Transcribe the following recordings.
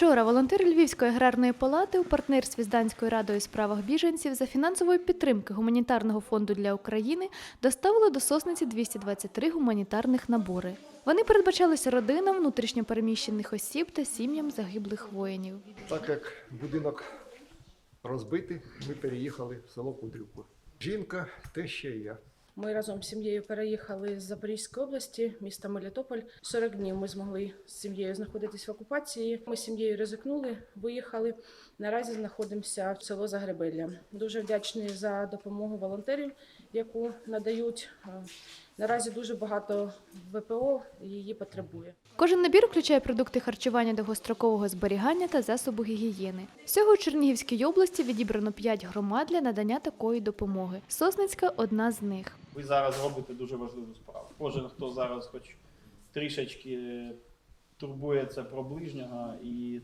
Вчора волонтери Львівської аграрної палати у партнерстві з Данською радою у справах біженців за фінансової підтримки гуманітарного фонду для України доставили до сосниці 223 гуманітарних набори. Вони передбачалися родинам внутрішньопереміщених осіб та сім'ям загиблих воїнів. Так як будинок розбитий, ми переїхали в село Кудрівку. Жінка, теща і я. Ми разом з сім'єю переїхали з Запорізької області, міста Мелітополь. 40 днів ми змогли з сім'єю знаходитись в окупації. Ми з сім'єю ризикнули, виїхали. Наразі знаходимося в село Загребелля. Дуже вдячні за допомогу волонтерів, яку надають. Е, Наразі дуже багато ВПО її потребує. Кожен набір включає продукти харчування довгострокового зберігання та засоби гігієни. Всього у Чернігівській області відібрано 5 громад для надання такої допомоги. Сосницька одна з них. Ви зараз робите дуже важливу справу. Кожен, хто зараз хоч трішечки турбується про ближнього і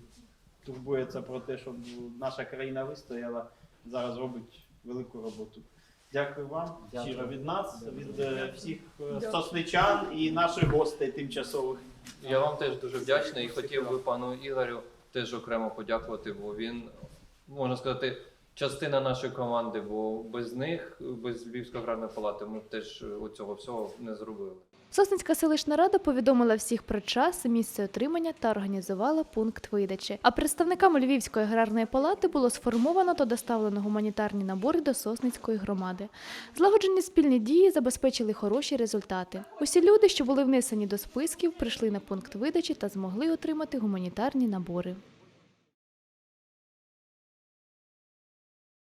турбується про те, щоб наша країна вистояла, зараз робить велику роботу. Дякую вам щиро від нас, від е, всіх е, сосничан і наших гостей тимчасових. Я вам теж дуже вдячний і хотів би пану Ігорю теж окремо подякувати, бо він, можна сказати, частина нашої команди, бо без них, без Львівської аграрної палати, ми б теж цього всього не зробили. Сосницька селищна рада повідомила всіх про час, місце отримання та організувала пункт видачі. А представниками Львівської аграрної палати було сформовано та доставлено гуманітарні набори до Сосницької громади. Злагоджені спільні дії забезпечили хороші результати. Усі люди, що були внесені до списків, прийшли на пункт видачі та змогли отримати гуманітарні набори.